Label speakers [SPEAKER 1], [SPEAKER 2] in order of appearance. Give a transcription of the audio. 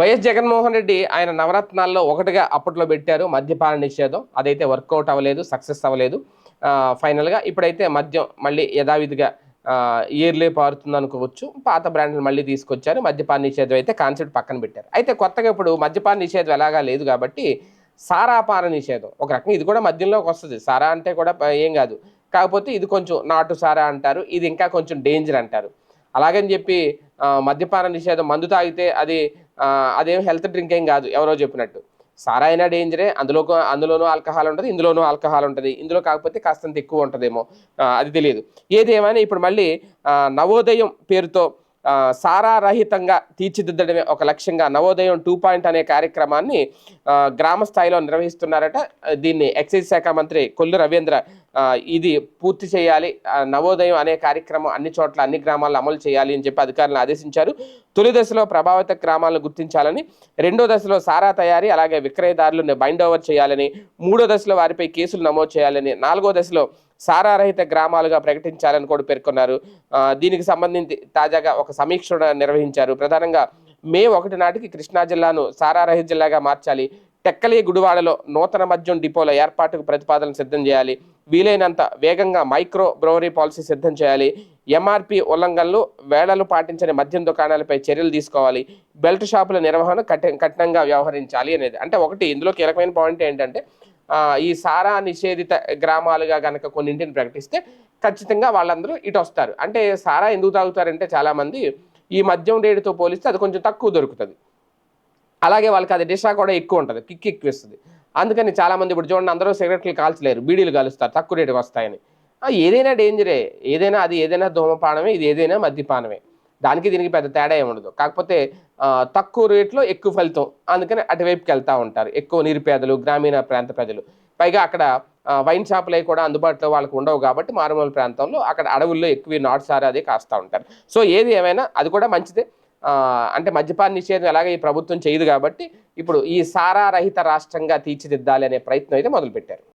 [SPEAKER 1] YS Jaganmohan Reddy ఆయన నవరత్నాల్లో ఒకటిగా అప్పట్లో పెట్టారు. మద్యపాన నిషేధం అదైతే వర్కౌట్ అవ్వలేదు సక్సెస్ అవ్వలేదు. ఫైనల్గా ఇప్పుడైతే మద్యం మళ్ళీ యథావిధిగా ఇయర్లీ పారుతుంది అనుకోవచ్చు. పాత బ్రాండ్లు మళ్ళీ తీసుకొచ్చారు. మద్యపాన నిషేధం అయితే కాన్సెప్ట్ పక్కన పెట్టారు. అయితే కొత్తగా ఇప్పుడు మద్యపాన నిషేధం ఎలాగా లేదు కాబట్టి సారాపాన నిషేధం ఒక రకంగా ఇది కూడా మద్యంలోకి వస్తుంది. సారా అంటే కూడా ఏం కాదు. కాకపోతే ఇది కొంచెం నాటు సారా అంటారు. ఇది ఇంకా కొంచెం డేంజర్ అంటారు. అలాగని చెప్పి మద్యపాన నిషేధం మందు తాగితే అది అదేం హెల్త్ డ్రింక్ ఏం కాదు ఎవరో చెప్పినట్టు. సారాయినా డేంజరే అందులో అందులోనూ ఆల్కహాల్ ఉంటుంది ఇందులోనూ ఆల్కహాల్ ఉంటుంది. ఇందులో కాకపోతే కాస్తంత ఎక్కువ ఉంటుందేమో. అది తెలియదు. ఏదేమైనా ఇప్పుడు మళ్ళీ నవోదయం పేరుతో సారా సారారహితంగా తీర్చిదిద్దడమే ఒక లక్ష్యంగా నవోదయం టూ పాయింట్ అనే కార్యక్రమాన్ని గ్రామ స్థాయిలో నిర్వహిస్తున్నారట. దీన్ని ఎక్సైజ్ శాఖ మంత్రి కొల్లు రవీంద్ర ఇది పూర్తి చేయాలి. నవోదయం అనే కార్యక్రమం అన్ని చోట్ల అన్ని గ్రామాల్లో అమలు చేయాలి అని చెప్పి అధికారులను ఆదేశించారు. తొలి దశలో ప్రభావిత గ్రామాలను గుర్తించాలని రెండో దశలో సారా తయారీ అలాగే విక్రయదారులను బైండ్ ఓవర్ చేయాలని మూడో దశలో వారిపై కేసులు నమోదు చేయాలని నాలుగో దశలో సారారహిత గ్రామాలుగా ప్రకటించాలని కూడా పేర్కొన్నారు. దీనికి సంబంధించి తాజాగా ఒక సమీక్ష నిర్వహించారు. ప్రధానంగా మే ఒకటి నాటికి కృష్ణా జిల్లాను సారారహిత జిల్లాగా మార్చాలి. టెక్కలి గుడివాడలో నూతన మద్యం డిపోల ఏర్పాటుకు ప్రతిపాదనలు సిద్ధం చేయాలి. వీలైనంత వేగంగా మైక్రో బ్రౌవరీ పాలసీ సిద్ధం చేయాలి. ఎంఆర్పి ఉల్లంఘనలు వేళలు పాటించని మద్యం దుకాణాలపై చర్యలు తీసుకోవాలి. బెల్ట్ షాపుల నిర్వహణ కఠి కఠినంగా వ్యవహరించాలి అనేది. అంటే ఒకటి ఇందులో కీలకమైన పాయింట్ ఏంటంటే ఈ సారా నిషేధిత గ్రామాలుగా కనుక కొన్నింటిని ప్రకటిస్తే ఖచ్చితంగా వాళ్ళందరూ ఇటు వస్తారు. అంటే సారా ఎందుకు తాగుతారంటే చాలామంది ఈ మద్యం రేటుతో పోలిస్తే అది కొంచెం తక్కువ దొరుకుతుంది. అలాగే వాళ్ళకి అది డిషా కూడా ఎక్కువ ఉంటుంది. కిక్ ఎక్కువ ఇస్తుంది అందుకని చాలామంది ఇప్పుడు చూడండి అందరూ సిగరెట్లు కాల్చలేరు బీడీలు కాలుస్తారు తక్కువ రేటుకి వస్తాయని. ఏదైనా డేంజరే ఏదైనా అది ఏదైనా ధూమపానమే ఇది ఏదైనా మద్యపానమే. దానికి దీనికి పెద్ద తేడా ఏముండదు కాకపోతే తక్కువ రేట్లో ఎక్కువ ఫలితం. అందుకని అటువైపుకి వెళ్తూ ఉంటారు. ఎక్కువ నిరుపేదలు గ్రామీణ ప్రాంత ప్రజలు. పైగా అక్కడ వైన్ షాపులు అవి కూడా అందుబాటులో వాళ్ళకు ఉండవు కాబట్టి మారుమూల ప్రాంతంలో అక్కడ అడవుల్లో ఎక్కువ నాటు సారా అది కాస్తూ ఉంటారు. సో ఏది ఏమైనా అది కూడా మంచిదే. అంటే మద్యపాన నిషేధం ఎలాగ ఈ ప్రభుత్వం చేయదు కాబట్టి ఇప్పుడు ఈ సారా రహిత రాష్ట్రంగా తీర్చిదిద్దాలి అనే ప్రయత్నం అయితే మొదలుపెట్టారు.